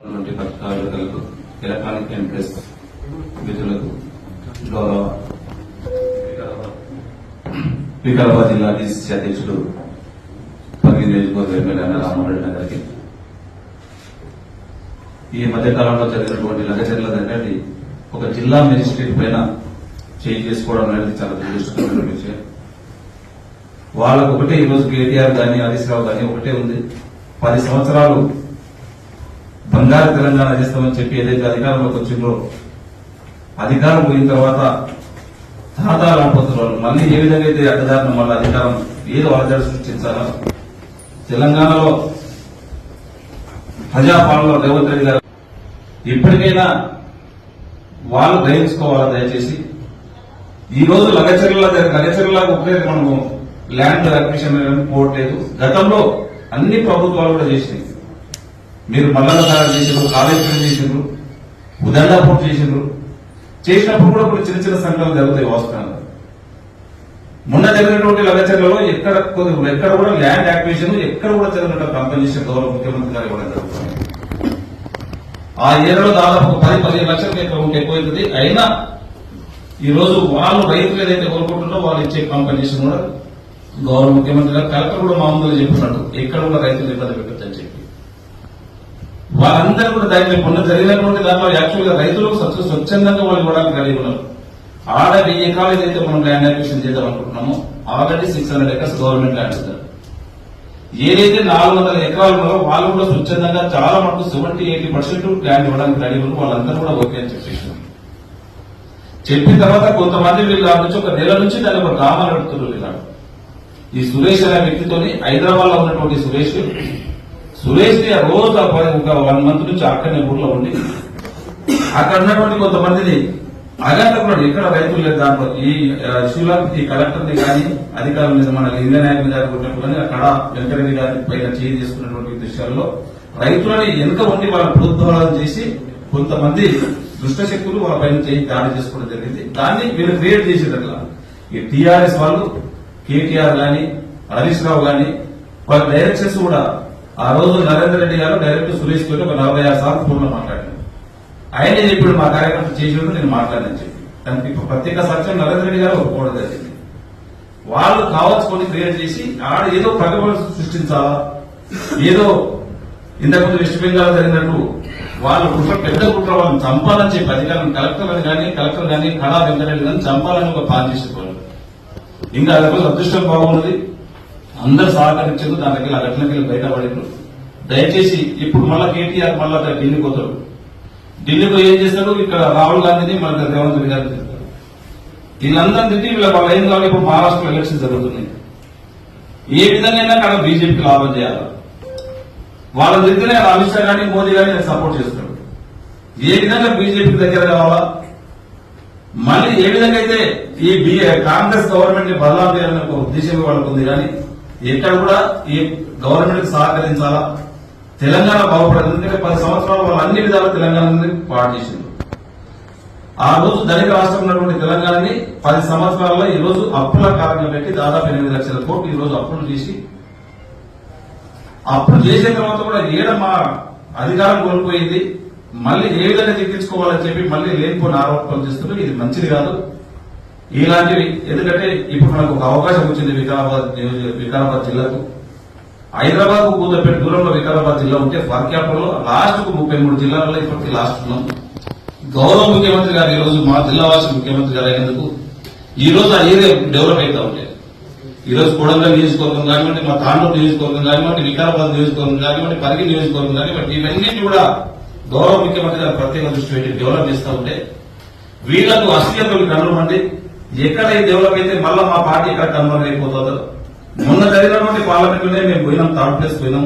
ఉన్నటువంటి పత్రికాలకు electronic and press మిత్రులకు గౌరవ వికారాబాద్ జిల్లా డిసిసి అధ్యక్షుడు పల్లి నియోజకవర్గ ఎమ్మెల్యే అన్న రామారెడ్డి గారికి. ఈ మధ్యకాలంలో జరిగినటువంటి లగచర్ల అనేది ఒక జిల్లా మెజిస్ట్రేట్ పైన చేయి చేసుకోవడం అనేది చాలా దురదృష్టకరమైన విషయం. వాళ్ళకు ఒకటే ఈరోజు కేటీఆర్ కానీ హరీష్ రావు కానీ ఒకటే ఉంది. పది సంవత్సరాలు బంగారు తెలంగాణ చేస్తామని చెప్పి ఏదైతే అధికారంలోకి వచ్చిందో అధికారం పోయిన తర్వాత తాత మళ్ళీ ఏ విధంగా అయితే అడ్డదారిన మళ్ళీ అధికారం ఏదో అలజడి సృష్టించారో తెలంగాణలో ప్రజాపాలన రేవంత్ రెడ్డి గారు ఎప్పటికైనా వాళ్ళు గ్రహించుకోవాలా దయచేసి? ఈ రోజు లగచర్ల లగచర్ల ఒకటే మనము ల్యాండ్ అక్విషన్ పోవట్లేదు. గతంలో అన్ని ప్రభుత్వాలు కూడా చేసినాయి. మీరు మల్లన్న సాగర్ చేసిండ్రు కాళేశ్వరం చేసిండ్రు ఉదండాపూర్ చేసిండ్రు చేసినప్పుడు కూడా కొన్ని చిన్న చిన్న సంఘాలు జరుగుతాయి వాస్తవంగా మొన్న జరిగినటువంటి లగచర్లలో ఎక్కడ ఎక్కడ కూడా ల్యాండ్ యాక్వేషన్ ఎక్కడ కూడా జరిగినట్టు కంపెనీషన్ గౌరవ ముఖ్యమంత్రి గారు ఇవ్వడం జరుగుతుంది ఆ ఏరియాలో దాదాపు పది పదిహేను లక్షల ఎకరం ఉంటే ఎక్కువైతుంది అయినా ఈ రోజు వాళ్ళు రైతులు ఏదైతే కోరుకుంటున్నారో వాళ్ళు ఇచ్చే కంపెనీషన్ కూడా గౌరవ ముఖ్యమంత్రి గారు కలెక్టర్ కూడా మామూలుగా చెప్పినట్టు ఎక్కడ కూడా రైతులు ఇబ్బంది పెట్టచ్చు వాళ్ళందరూ కూడా దాని ఉన్న జరిగినటువంటి దాంట్లో యాక్చువల్గా రైతులకు స్వచ్ఛందంగా వాళ్ళు ఇవ్వడానికి కలిగి ఉన్నారు. ఆడ వెయ్యి ఎకరాలు ఏదైతే మనం ల్యాండ్ అక్విజిషన్ చేద్దాం అనుకుంటున్నామో already six hundred acres government land ఇస్తారు ఏదైతే నాలుగు వందల ఎకరాలు ఉన్నారో వాళ్ళు కూడా స్వచ్ఛందంగా చాలా మటుకు సెవెంటీ ఎయిటీ పర్సెంట్ ల్యాండ్ ఇవ్వడానికి రెడీ ఉన్నారు. వాళ్ళందరూ కూడా ఓకే అని చెప్పేసి చెప్పిన తర్వాత కొంతమంది వీళ్ళు నుంచి ఒక నెల నుంచి దాన్ని ఒక డ్రామా నడుపుతున్నారు ఇలా ఈ సురేష్ అనే వ్యక్తితోని హైదరాబాద్లో ఉన్నటువంటి సురేష్ సురేష్ రోజు ఒక వన్ మంత్ నుంచి అక్కడనే ఊర్లో ఉండి అక్కడ ఉన్నటువంటి కొంతమందిని అగంటకున్నాడు ఎక్కడ రైతులు లేదు దాంట్లో. ఈ ఇష్యూలో కలెక్టర్ని కానీ అధికారుల మీద మన ఇండియన్ నాయకులు గారు కొట్టినప్పుడు కానీ అక్కడ వెంకటరెడ్డి గారి పైన చేయి చేసుకున్నటువంటి దృశ్యాల్లో రైతులని వెనుక ఉండి వాళ్ళ ప్రోద్బలం చేసి కొంతమంది దుష్ట శక్తులు వాళ్ళ పైన చేయి దాడి చేసుకోవడం జరిగింది. దాన్ని వీళ్ళు క్రియేట్ చేసేది ఈ టీఆర్ఎస్ వాళ్ళు కేటీఆర్ గాని హరీష్ రావు గాని వాళ్ళ డైరెక్షన్స్ కూడా ఆ రోజు నరేంద్ర రెడ్డి గారు డైరెక్ట్ సురేష్ తోటి ఒక నలభై ఆరు సార్లు ఫోన్లో మాట్లాడారు. ఆయనే చెప్పాడు? మా కార్యకర్త చేసినట్టు నేను మాట్లాడని చెప్పి దానికి ప్రత్యేక సత్యం నరేంద్ర రెడ్డి గారు ఒప్పుకోవడం జరిగింది వాళ్ళు కావాల్సుకొని క్రియేట్ చేసి ఆడ ఏదో ప్రగతి సృష్టించాలా? ఏదో ఇంతకుముందు వెస్ట్ బెంగాల్ జరిగినట్టు వాళ్ళు కుట్ర పెద్ద కుట్ర వాళ్ళని చంపాలని చెప్పి అధికారులను కలెక్టర్ అని కానీ కలెక్టర్ కానీ కళా వెంకటరెడ్డి కానీ చంపాలని ఒక ప్లాన్ చేసేవాళ్ళు. ఇంకా అదొక అదృష్టం బాగున్నది అందరు సహకరించారు దాని దగ్గర అట్లకి వెళ్ళి బయటపడిండ్రు దయచేసి ఇప్పుడు మళ్ళా కేటీఆర్ మళ్ళా ఢిల్లీకి పోతాడు ఢిల్లీలో ఏం చేస్తాడు ఇక్కడ రాహుల్ గాంధీని మన రేవంత్ రెడ్డి గారిని చెప్తారు వీళ్ళందరినీ తిట్టి వీళ్ళ వాళ్ళ ఏం కావాలి? ఇప్పుడు మహారాష్ట్ర ఎలక్షన్ జరుగుతున్నాయి. ఏ విధంగా అక్కడ బీజేపీకి లాభం చేయాలి? వాళ్ళ దగ్గర అమిత్ షా కానీ మోదీ కానీ నేను సపోర్ట్ చేస్తాడు ఏ విధంగా బీజేపీకి దగ్గర కావాలా? మళ్ళీ ఏ విధంగా అయితే ఈ కాంగ్రెస్ గవర్నమెంట్ని బదలాం చేయాలనే ఒక ఉద్దేశం వాళ్ళకు ఉంది కానీ ఎక్కడ కూడా ఈ గవర్నమెంట్ సహకరించాలా? తెలంగాణ బాగుపడదు. ఎందుకంటే పది సంవత్సరాలు వాళ్ళు అన్ని విధాలు తెలంగాణ పాడు చేసింది ఆ రోజు ధనిక రాష్ట్రం ఉన్నటువంటి తెలంగాణని పది సంవత్సరాల్లో ఈ రోజు అప్పుల కారణంగా పెట్టి దాదాపు ఎనిమిది లక్షల కోట్లు ఈ రోజు అప్పులు చేసి అప్పుడు చేసిన తర్వాత కూడా ఏడ మా అధికారం కోల్పోయింది? మళ్ళీ ఏ విధంగా తెప్పించుకోవాలని చెప్పి మళ్ళీ లేనిపోయిన ఆరోపణలు చేస్తున్నారు. ఇది మంచిది కాదు. ఇలాంటివి. ఎందుకంటే ఇప్పుడు మనకు ఒక అవకాశం వచ్చింది వికారాబాద్ వికారాబాద్ జిల్లాకు. హైదరాబాద్కు కూతపేట దూరంలో వికారాబాద్ జిల్లా ఉంటే ఫర్ క్యాపిటల్ లాస్ట్కు ముప్పై మూడు జిల్లాలలో ఇప్పటికీ లాస్ట్ ఉన్నాం. గౌరవ ముఖ్యమంత్రి గారు ఈ రోజు మా జిల్లా వాసి ముఖ్యమంత్రి గారు అయినందుకు ఈ రోజు ఆ ఏరియా డెవలప్ అవుతా ఉంటాయి ఈ రోజు కొడంగల్ నియోజకవర్గం కానివ్వండి మా తాండూరు నియోజకవర్గం కానివ్వండి వికారాబాద్ నియోజకవర్గం కానివ్వండి పరిగి నియోజకవర్గం కానివ్వండి ఇవన్నీ కూడా గౌరవ ముఖ్యమంత్రి గారు ప్రత్యేక దృష్టి పెట్టి డెవలప్ చేస్తూ ఉంటే వీళ్ళకు అస్థిరతలు కనుమండి ఎక్కడ ఈ డెవలప్ అయితే మళ్ళా మా పార్టీ ఎక్కడ కన్వర్ట్ అయిపోతుందో మొన్న జరిగినటువంటి పార్లమెంట్లోనే మేము పోయినాం థర్డ్ ప్లేస్ పోయినాం.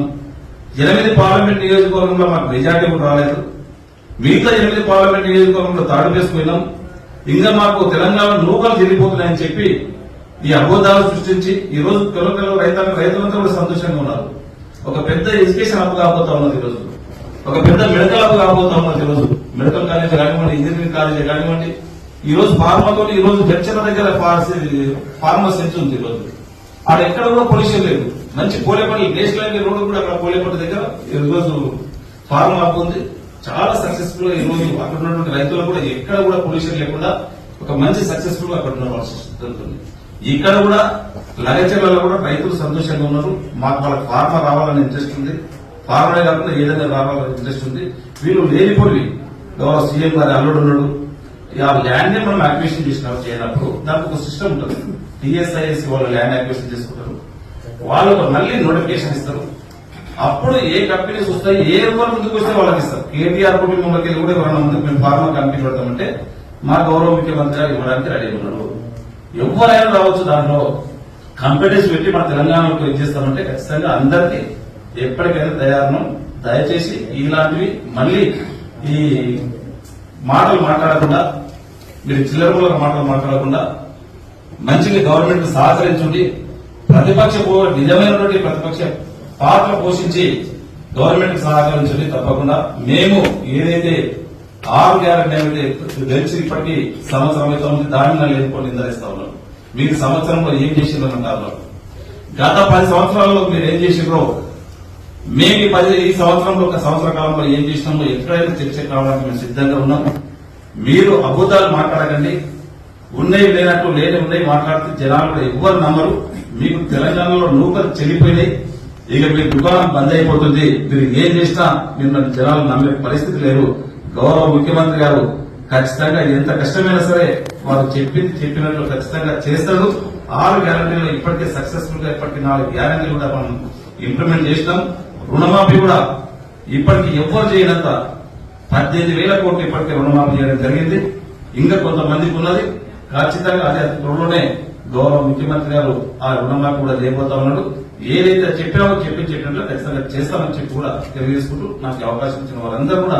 ఎనిమిది పార్లమెంట్ నియోజకవర్గంలో మాకు మెజార్టీ కూడా రాలేదు. మిగతా ఎనిమిది పార్లమెంట్ నియోజకవర్గంలో థర్డ్ ప్లేస్ పోయినాం. ఇంకా మాకు తెలంగాణ నూకలు చెల్లిపోతున్నాయని చెప్పి ఈ అబోధాలు సృష్టించి ఈ రోజు పిల్లలు రైతాంగ రైతులంతా కూడా సంతోషంగా ఉన్నారు. ఒక పెద్ద ఎడ్యుకేషన్ హబ్ కాబోతా ఉన్నది ఈరోజు. ఒక పెద్ద మెడికల్ హబ్ కాబోతా ఉన్నది ఈరోజు. మెడికల్ కాలేజ్ కానివ్వండి ఇంజనీరింగ్ కాలేజ్ కానివ్వండి ఈ రోజు ఫార్మాతో ఈ రోజు జడ్చల దగ్గర ఫార్మసీ ఉంది ఈ రోజు. ఆడ ఎక్కడ కూడా పొల్యూషన్ లేదు. మంచి పోలేపల్లి నేషనల్ హైవే రోడ్డు కూడా అక్కడ పోలేపల్లి దగ్గర ఈ రోజు ఫార్మా హబ్ ఉంది. చాలా సక్సెస్ఫుల్గా ఈ రోజు అక్కడ ఉన్నటువంటి రైతులు కూడా ఎక్కడ కూడా పొల్యూషన్ లేకుండా ఒక మంచి సక్సెస్ఫుల్గా అక్కడ జరుగుతుంది. ఇక్కడ కూడా లగచర్లలో కూడా రైతులు సంతోషంగా ఉన్నారు. మాకు వాళ్ళకి ఫార్మా రావాలని ఇంట్రెస్ట్ ఉంది. ఫార్మరే కాకుండా ఏదైనా రావాలని ఇంట్రెస్ట్ ఉంది. వీళ్ళు లేనిపోయి గౌరవ సీఎం గారి అల్లుడు ఉన్నాడు. ఆ ల్యాండ్ని మనం అక్విజిషన్ చేసినప్పుడు చేయనప్పుడు దానికి ఒక సిస్టమ్ ఉంటుంది. టిఎస్ఐఎస్ వాళ్ళు ల్యాండ్ అక్విజిషన్ చేసుకుంటారు. వాళ్ళు ఒక మళ్ళీ నోటిఫికేషన్ ఇస్తారు. అప్పుడు ఏ కంపెనీస్ వస్తాయి ఏ ఎవరు ముందుకు వస్తే వాళ్ళకి ఇస్తారు. కేటీఆర్ కుటుంబంలోకి వెళ్ళి కూడా ఎవరైనా ముందుకు మేము ఫార్మా కంపెనీ పెడతామంటే మా గౌరవ ముఖ్యమంత్రి గారు ఇవ్వడానికి రెడీ ఉన్నారు. ఎవరైనా రావచ్చు దాంట్లో. కంపెనీస్ పెట్టి మన తెలంగాణకు ఇచ్చేస్తామంటే ఖచ్చితంగా అందరికీ ఎప్పటికైనా తయారును దయచేసి ఇలాంటివి మళ్ళీ ఈ మాటలు మాట్లాడకుండా మీరు చిల్లరముల మాటలు మాట్లాడకుండా మంచిగా గవర్నమెంట్ సహకరించండి ప్రతిపక్ష నిజమైనటువంటి ప్రతిపక్ష పాత్ర పోషించి గవర్నమెంట్ సహకరించండి తప్పకుండా మేము ఏదైతే ఆరు గ్యారెంటీ అయితే గెలిచి ఇప్పటికీ సంవత్సరం అయితే ఉంది దాన్ని నన్ను నిందరిస్తా ఉన్నాం. మీరు సంవత్సరంలో ఏం చేసిండ్రన్నారు గత పది సంవత్సరాల్లో మీరు ఏం చేసిండ్రో మేము ఈ పది ఈ సంవత్సరంలో ఒక సంవత్సర కాలంలో ఏం చేసినామో ఎక్కడైనా చర్చ కావడానికి మేము సిద్ధంగా ఉన్నాం. మీరు అబూతాలు మాట్లాడకండి. ఉన్నాయి లేనట్టు లేని ఉన్నాయి మాట్లాడితే జనాలు కూడా ఎవ్వరు నమ్మరు. మీకు తెలంగాణలో నూకలు చెల్లిపోయినాయి. ఇక మీ దుకాణం బంద్ అయిపోతుంది. మీరు ఏం చేసినా మిమ్మల్ని జనాలు నమ్మే పరిస్థితి లేరు గౌరవ ముఖ్యమంత్రి గారు ఖచ్చితంగా ఎంత కష్టమైనా సరే వారు చెప్పింది చెప్పినట్లు ఖచ్చితంగా చేస్తారు. ఆరు గ్యారంటీలు ఇప్పటికే సక్సెస్ఫుల్గా ఇప్పటికి నాలుగు గ్యారంటీలు కూడా మనం ఇంప్లిమెంట్ చేసినాం. రుణమాఫీ కూడా ఇప్పటికి ఎవ్వరు చేయనంత పద్దెనిమిది వేల కోట్లు ఇప్పటికే రుణమాఫీ చేయడం జరిగింది. ఇంకా కొంతమందికి ఉన్నది. ఖచ్చితంగా అదే త్వరలోనే గౌరవ ముఖ్యమంత్రి గారు ఆ రుణమాఫీ కూడా చేయబోతా ఉన్నాడు. ఏదైతే చెప్పామో చెప్పి చెప్పినట్లు ఖచ్చితంగా చేస్తామని చెప్పి కూడా తెలియజేసుకుంటూ నాకు అవకాశం ఇచ్చిన వారందరూ కూడా